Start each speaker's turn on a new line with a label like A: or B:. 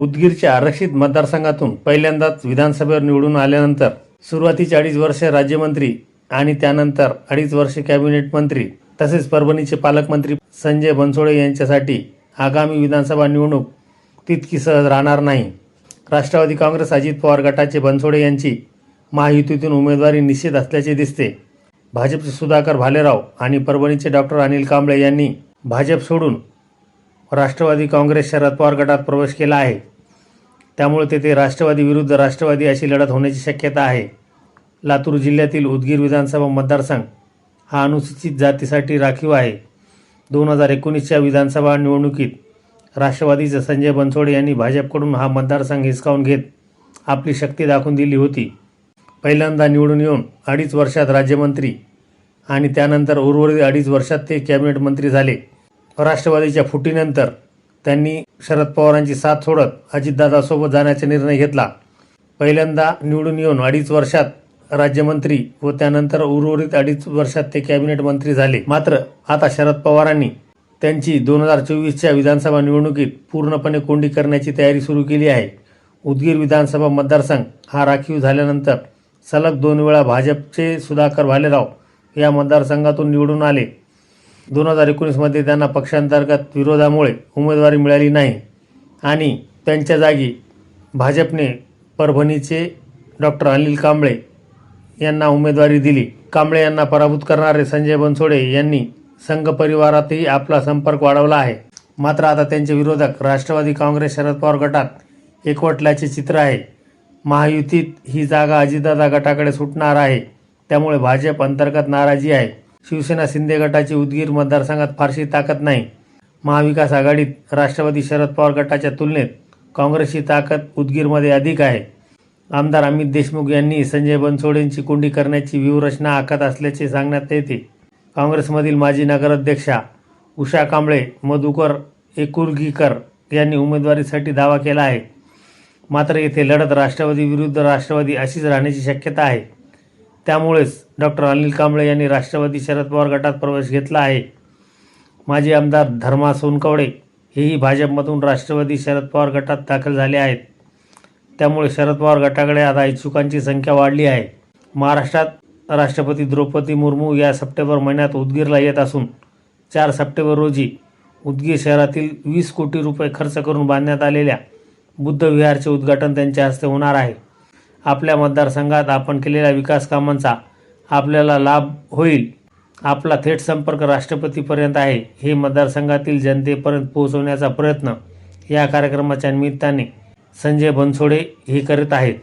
A: उदगीरच्या आरक्षित मतदारसंघातून पहिल्यांदाच विधानसभेवर निवडून आल्यानंतर सुरुवातीचे अडीच वर्ष राज्यमंत्री आणि त्यानंतर अडीच वर्ष कॅबिनेट मंत्री तसेच परभणीचे पालकमंत्री संजय बनसोडे यांच्यासाठी आगामी विधानसभा निवडणूक तितकी सहज राहणार नाही. राष्ट्रवादी काँग्रेस अजित पवार गटाचे बनसोडे यांची महायुतीतून उमेदवारी निश्चित असल्याचे दिसते. भाजपचे सुधाकर भालेराव आणि परभणीचे डॉक्टर अनिल कांबळे यांनी भाजप सोडून राष्ट्रवादी काँग्रेस शरद पवार गटात प्रवेश केला आहे. त्यामुळे तेथे राष्ट्रवादी विरुद्ध राष्ट्रवादी अशी लढत होण्याची शक्यता आहे. लातूर जिल्ह्यातील उदगीर विधानसभा मतदारसंघ हा अनुसूचित जातीसाठी राखीव आहे. दोन हजार एकोणीसच्या विधानसभा निवडणुकीत राष्ट्रवादीचे संजय बनसोडे यांनी भाजपकडून हा मतदारसंघ हिसकावून घेत आपली शक्ती दाखवून दिली होती. पहिल्यांदा निवडून येऊन अडीच वर्षात राज्यमंत्री आणि त्यानंतर उर्वरित अडीच वर्षात ते कॅबिनेट मंत्री झाले. राष्ट्रवादीच्या फुटीनंतर त्यांनी शरद पवारांची साथ सोडत अजितदादासोबत जाण्याचा निर्णय घेतला. पहिल्यांदा निवडून येऊन अडीच वर्षात राज्यमंत्री व त्यानंतर उर्वरित अडीच वर्षात ते कॅबिनेट मंत्री झाले. मात्र आता शरद पवारांनी त्यांची दोन हजार चोवीसच्या विधानसभा निवडणुकीत पूर्णपणे कोंडी करण्याची तयारी सुरू केली आहे. उदगीर विधानसभा मतदारसंघ हा राखीव झाल्यानंतर सलग दोन वेळा भाजपचे सुधाकर भालेराव या मतदारसंघातून निवडून आले. दोन हजार एकोणीसमध्ये त्यांना पक्षांतर्गत विरोधामुळे उमेदवारी मिळाली नाही. आणि त्यांच्या जागी भाजपने परभणीचे डॉक्टर अनिल कांबळे यांना उमेदवारी दिली. कांबळे यांना पराभूत करणारे संजय बनसोडे यांनी संघ परिवारातही आपला संपर्क वाढवला आहे. मात्र आता त्यांचे विरोधक राष्ट्रवादी काँग्रेस शरद पवार गटात एकवटल्याचे चित्र आहे. महायुतीत ही जागा अजितदादा गटाकडे सुटणार आहे. त्यामुळे भाजप अंतर्गत नाराजी आहे. शिवसेना शिंदे गटाची उदगीर मतदारसंघात फारशी ताकद नाही. महाविकास आघाडीत राष्ट्रवादी शरद पवार गटाच्या तुलनेत काँग्रेसची ताकद उदगीरमध्ये अधिक आहे. आमदार अमित देशमुख यांनी संजय बनसोडेंची कोंडी करण्याची व्यूहरचना आखत असल्याचे सांगण्यात येते. काँग्रेसमधील माजी नगराध्यक्षा उषा कांबळे मधुकर एकुर्गीकर यांनी उमेदवारीसाठी दावा केला आहे. मात्र येथे लढत राष्ट्रवादी विरुद्ध राष्ट्रवादी अशीच राहण्याची शक्यता आहे. त्यामुळेच डॉक्टर अनिल कांबळे यांनी राष्ट्रवादी शरद पवार गटात प्रवेश घेतला आहे. माजी आमदार धर्मा सोनकवडे हेही भाजपमधून राष्ट्रवादी शरद पवार गटात दाखल झाले आहेत. त्यामुळे शरद पवार गटाकडे आता इच्छुकांची संख्या वाढली आहे. महाराष्ट्रात राष्ट्रपती द्रौपदी मुर्मू या सप्टेंबर महिन्यात उदगीरला येत असून चार सप्टेंबर रोजी उदगीर शहरातील वीस कोटी रुपये खर्च करून बांधण्यात आलेल्या बुद्ध विहारचे उद्घाटन त्यांच्या हस्ते होणार आहे. आपल्या मतदारसंघात आपण केलेल्या विकास कामांचा आपल्याला लाभ होईल. आपला थेट संपर्क राष्ट्रपतीपर्यंत आहे. हे मतदारसंघातील जनतेपर्यंत पोहोचवण्याचा प्रयत्न या कार्यक्रमाच्या निमित्ताने संजय बनसोडे हे करीत आहेत.